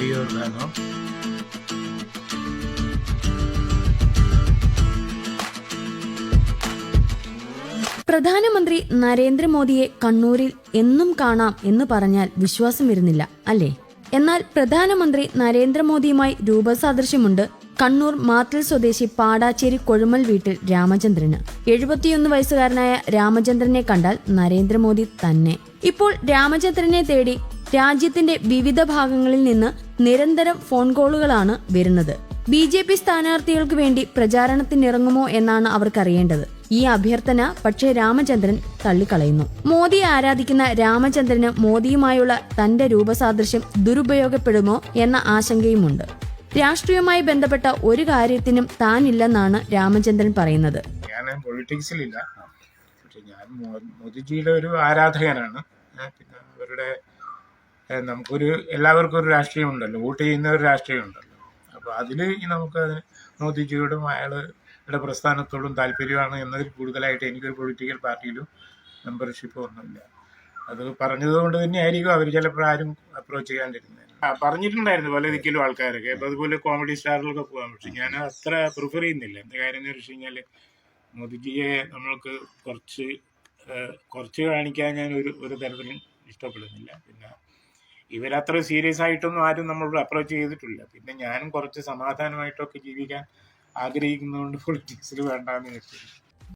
ahí, ¿verdad? ¿No? പ്രധാനമന്ത്രി നരേന്ദ്രമോദിയെ കണ്ണൂരിൽ എന്നും കാണാം എന്ന് പറഞ്ഞാൽ വിശ്വാസം വരുന്നില്ല അല്ലേ എന്നാൽ പ്രധാനമന്ത്രി നരേന്ദ്രമോദിയുമായി രൂപസാദൃശ്യമുണ്ട് കണ്ണൂർ മാത്തിൽ സ്വദേശി പാടാച്ചേരി കൊഴുമൽ വീട്ടിൽ രാമചന്ദ്രന് എഴുപത്തിയൊന്ന് വയസ്സുകാരനായ രാമചന്ദ്രനെ കണ്ടാൽ നരേന്ദ്രമോദി തന്നെ ഇപ്പോൾ രാമചന്ദ്രനെ തേടി രാജ്യത്തിന്റെ വിവിധ ഭാഗങ്ങളിൽ നിന്ന് നിരന്തരം ഫോൺ കോളുകളാണ് വരുന്നത്. ബി ജെ പി സ്ഥാനാർത്ഥികൾക്ക് വേണ്ടി പ്രചാരണത്തിനിറങ്ങുമോ എന്നാണ് അവർക്കറിയേണ്ടത്. ഈ അഭ്യർത്ഥന പക്ഷേ രാമചന്ദ്രൻ തള്ളിക്കളയുന്നു. മോദിയെ ആരാധിക്കുന്ന രാമചന്ദ്രന് മോദിയുമായുള്ള തന്റെ രൂപസാദൃശ്യം ദുരുപയോഗപ്പെടുമോ എന്ന ആശങ്കയുമുണ്ട്. രാഷ്ട്രീയവുമായി ബന്ധപ്പെട്ട ഒരു കാര്യത്തിനും താനില്ലെന്നാണ് രാമചന്ദ്രൻ പറയുന്നത്. ഞാൻ പക്ഷെ ഞാൻ മോദിജിയുടെ ഒരു ആരാധകനാണ്. പിന്നെ അവരുടെ നമുക്കൊരു എല്ലാവർക്കും ഒരു രാഷ്ട്രീയം ഉണ്ടല്ലോ വോട്ട് ചെയ്യുന്ന ഒരു രാഷ്ട്രീയം ഉണ്ടല്ലോ. അപ്പോൾ അതിൽ നമുക്ക് മോദിജിയോടും അയാളുടെ പ്രസ്ഥാനത്തോടും താല്പര്യമാണ് എന്നതിൽ കൂടുതലായിട്ട് എനിക്കൊരു പൊളിറ്റിക്കൽ പാർട്ടിയിലും മെമ്പർഷിപ്പ് ഒന്നുമില്ല. അത് പറഞ്ഞത് കൊണ്ട് തന്നെ ആയിരിക്കും അവർ ചിലപ്പോൾ ആരും അപ്രോച്ച് ചെയ്യാണ്ടിരുന്നത് പറഞ്ഞിട്ടുണ്ടായിരുന്നു പല ദിക്കിലും ആൾക്കാരൊക്കെ. അപ്പോൾ അതുപോലെ കോമഡി സ്റ്റാറിലൊക്കെ പോകാൻ പക്ഷെ ഞാൻ അത്ര പ്രിഫർ ചെയ്യുന്നില്ല. എന്താ കാര്യം എന്ന് വെച്ച് കഴിഞ്ഞാൽ മോദിജിയെ നമ്മൾക്ക് കുറച്ച് കുറച്ച് കാണിക്കാൻ ഞാൻ ഒരു ഒരു തരത്തിലും ഇഷ്ടപ്പെടുന്നില്ല. പിന്നെ ഇവരത്ര സീരിയസ് ആയിട്ടൊന്നും ആരും നമ്മളോട് അപ്രോച്ച് ചെയ്തിട്ടില്ല. പിന്നെ ഞാനും കുറച്ച് സമാധാനമായിട്ടൊക്കെ ജീവിക്കാൻ ആഗ്രഹിക്കുന്നതുകൊണ്ട് പൊളിറ്റിക്സിൽ വേണ്ടാന്ന് വെച്ചു